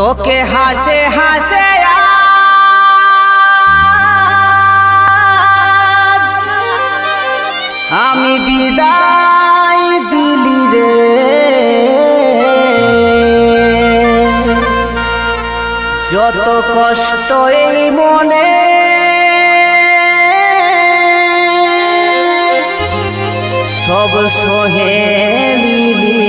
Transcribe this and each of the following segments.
তোকে হাসে হাসে আমি বিদায় দিলি রে। যত কষ্ট এই মনে সব সহে নিলি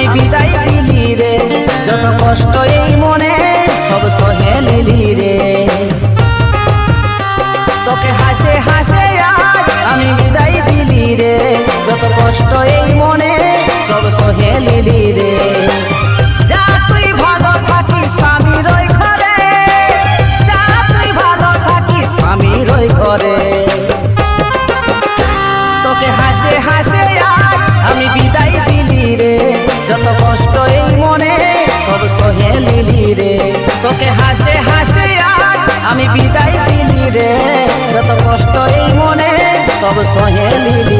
আমি বিদায় দিলি রে। যত কষ্ট এই মনে, সব সহে নিলি রে। তোকে হাসে হাসে আর আমি বিদায় দিলি রে। যত কষ্ট এই মনে, সব সহে নিলি রে। তুই ভালো থাকিস স্বামীর ওই ঘরে। সব সহে লিলি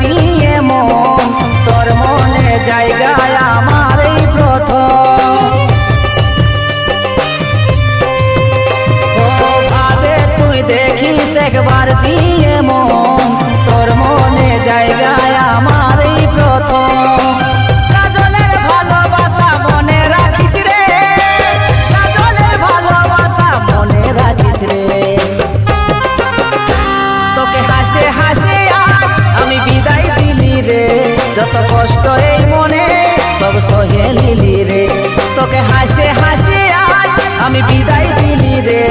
দিয়ে মন, তোর মনে জায়গায় আমার এই প্রথম। ভাবে তুই দেখিস একবার দিয়ে মন, তোর মনে জায়গায় আমার এই প্রথম। রাখিস রে। লিলি রে। তোকে হাসে হাসে আর আমি বিদায় দিলি রে।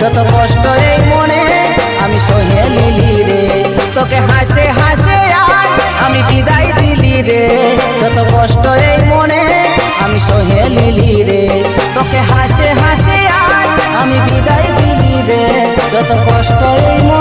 যত কষ্ট এই মনে আমি সহে লিলি রে। তোকে হাসে হাসে আর আমি বিদায় দিলি রে। যত কষ্ট এই মনে আমি সহে লিলি রে। তোকে হাসে হাসে আর আমি বিদায় দিলি রে। যত কষ্ট এই মনে